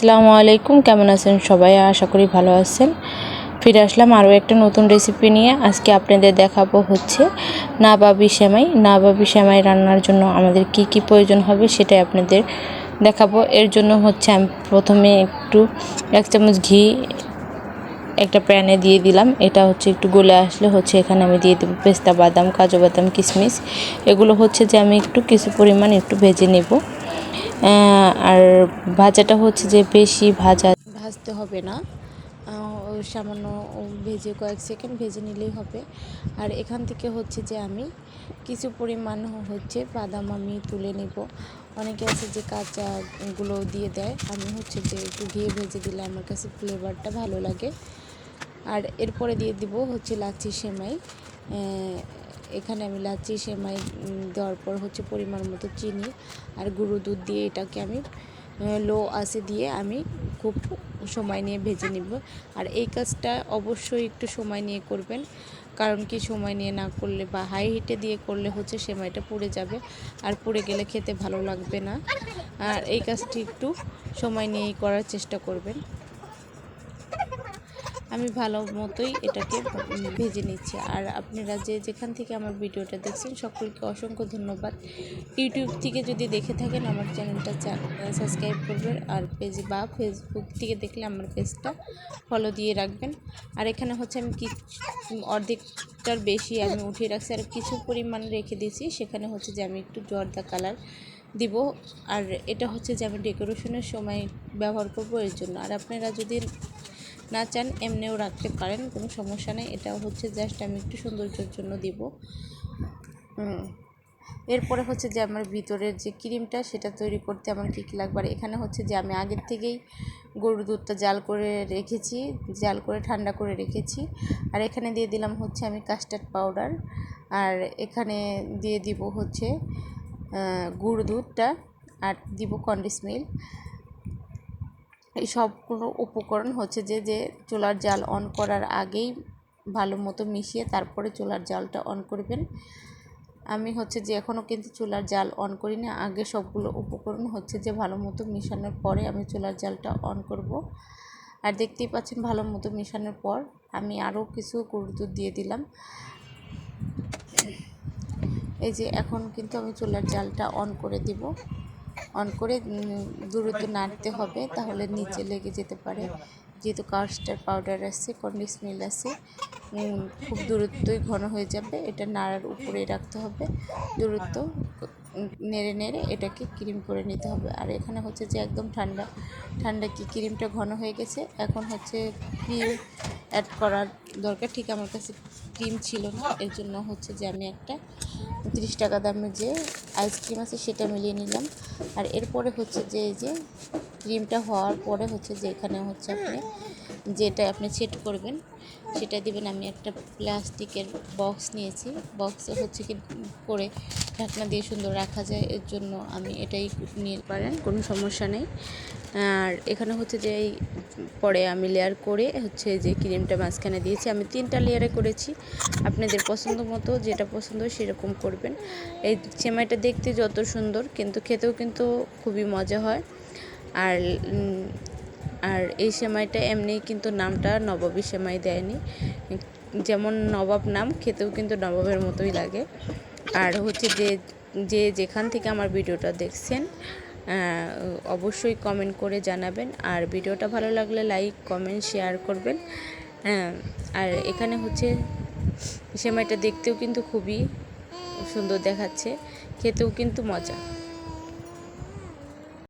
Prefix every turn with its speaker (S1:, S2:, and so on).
S1: আসসালামু আলাইকুম, কেমন আছেন সবাই? আশা করি ভালো আছেন। ফিরে আসলাম আরও একটা নতুন রেসিপি নিয়ে। আজকে আপনাদের দেখাবো হচ্ছে না নাবাবি সেমাই। নাবাবি সেমাই রান্নার জন্য আমাদের কি কি প্রয়োজন হবে সেটাই আপনাদের দেখাবো। এর জন্য হচ্ছে আমি প্রথমে একটু এক চামচ ঘি একটা প্যানে দিয়ে দিলাম। এটা হচ্ছে একটু গলে আসলে হচ্ছে এখানে আমি দিয়ে দেবো পেস্তা, বাদাম, কাজু বাদাম, কিশমিশ। এগুলো হচ্ছে যে আমি একটু কিছু পরিমাণ একটু ভেজে নেব। আর ভাজাটা হচ্ছে যে বেশি ভাজা ভাজতে হবে না। সামান্য ভেজে কয়েক সেকেন্ড ভেজে নিলেই হবে। আর এখান থেকে হচ্ছে যে আমি কিছু পরিমাণ হচ্ছে বাদাম আমি তুলে নিব। অনেকে আছে যে কাঁচাগুলো দিয়ে দেয়। আমি হচ্ছে যে একটু ঘিয়ে ভেজে দিলে আমার কাছে ফ্লেভারটা ভালো লাগে। আর এরপরে দিয়ে দিব হচ্ছে লাচ্ছি সেমাই। এখানে আমি লাচ্ছি সেমাই দেওয়ার পর হচ্ছে পরিমাণ মতো চিনি আর গুঁড়ো দুধ দিয়ে এটাকে আমি লো আসে দিয়ে আমি খুব সময় নিয়ে ভেজে নিব। আর এই কাজটা অবশ্যই একটু সময় নিয়ে করবেন, কারণ কি সময় নিয়ে না করলে বা হাই হিটে দিয়ে করলে হচ্ছে সেমাইটা পুড়ে যাবে আর পুড়ে গেলে খেতে ভালো লাগবে না। আর এই কাজটি একটু সময় নিয়েই করার চেষ্টা করবেন। আমি ভালো মতোই এটাকে ভেজে নিচ্ছি। আর আপনারা যে যেখান থেকে আমার ভিডিওটা দেখছেন, সকলকে অসংখ্য ধন্যবাদ। ইউটিউব থেকে যদি দেখে থাকেন, আমার চ্যানেলটা সাবস্ক্রাইব করবেন। আর পেজ বা ফেসবুক থেকে দেখলে আমার পেজটা ফলো দিয়ে রাখবেন। আর এখানে হচ্ছে আমি কি অর্ধেকটার বেশি আমি উঠিয়ে রাখছি। আর কিছু পরিমাণ রেখে দিয়েছি। সেখানে হচ্ছে যে আমি একটু জর্দা কালার দিব। আর এটা হচ্ছে যে আমি ডেকোরেশনের সময় ব্যবহার করব, এর জন্য। আর আপনারা যদি না চান, এমনিও রাখতে পারেন, কোনো সমস্যা নেই। এটা হচ্ছে জাস্ট আমি একটু সৌন্দর্যের জন্য দিব। এরপরে হচ্ছে যে আমার ভিতরের যে ক্রিমটা, সেটা তৈরি করতে আমার কী কী লাগবে? আর এখানে হচ্ছে যে আমি আগের থেকেই গরুর দুধটা জাল করে রেখেছি, জাল করে ঠান্ডা করে রেখেছি। আর এখানে দিয়ে দিলাম হচ্ছে আমি কাস্টার্ড পাউডার আর এখানে দিয়ে দিব হচ্ছে গুঁড়ো দুধটা, আর দিব কন্ডিস মিল্ক এই সবগুলো উপকরণ হচ্ছে যে যে চুলার জাল অন করার আগেই ভালো মতো মিশিয়ে তারপরে চুলার জালটা অন করবেন। আমি হচ্ছে যে এখনও কিন্তু চুলার জাল অন করিনি আগে সবগুলো উপকরণ হচ্ছে যে ভালো মতো মিশানোর পরে আমি চুলার জালটা অন করব। আর দেখতেই পাচ্ছেন ভালো মতো মিশানোর পর আমি আরও কিছু গুঁড়ো দুধ দিয়ে দিলাম। এই যে এখন কিন্তু আমি চুলার জালটা অন করে দিব। অন করে উম, দ্রুত নাড়তে হবে তাহলে নিচে লেগে যেতে পারে। যেহেতু কাস্টার পাউডার আছে কন্ডিশনার আছে খুব দূরত্বই ঘন হয়ে যাবে এটা নাড়ার উপরে রাখতে হবে। দূরত্ব নেড়ে নেড়ে এটাকে ক্রিম করে নিতে হবে। আর এখানে হচ্ছে যে একদম ঠান্ডা ঠান্ডা কি ক্রিমটা ঘন হয়ে গেছে এখন হচ্ছে অ্যাড করার দরকার। ঠিক আমার কাছে ক্রিম ছিল না এর জন্য হচ্ছে যে আমি একটা তিরিশ টাকা দামের যে আইসক্রিম আছে সেটা মিলিয়ে নিলাম। আর এরপরে হচ্ছে যে, এই যে ক্রিমটা হওয়ার পরে হচ্ছে যে এখানে হচ্ছে আপনি যেটা আপনি সেট করবেন, সেটা দিবেন। আমি একটা প্লাস্টিকের বক্স নিয়েছি। বক্সে হচ্ছে কি করে ঢাকনা দিয়ে সুন্দর রাখা যায়, এর জন্য আমি এটাই নিয়ে পারেন, কোনো সমস্যা নেই। আর এখানে হচ্ছে যে এই পরে আমি লেয়ার করে হচ্ছে যে ক্রিমটা মাঝখানে দিয়েছি। আমি তিনটা লেয়ারে করেছি। আপনাদের পছন্দ মতো, যেটা পছন্দ সেরকম করবেন। এই সেমাইটা দেখতে যত সুন্দর, কিন্তু খেতেও কিন্তু খুবই মজা হয়। আর আর এই সেমাইটা এমনি কিন্তু নামটা নবাবী সেমাই দেয়নি। যেমন নবাব নাম খেতেও কিন্তু নবাবের মতোই লাগে। আর হচ্ছে যে যে যেখান থেকে আমার ভিডিওটা দেখছেন অবশ্যই কমেন্ট করে জানাবেন। আর ভিডিওটা ভালো লাগলে লাইক কমেন্ট শেয়ার করবেন। হ্যাঁ, আর এখানে হচ্ছে সেমাইটা দেখতেও কিন্তু খুবই সুন্দর দেখাচ্ছে। খেতেও কিন্তু মজা।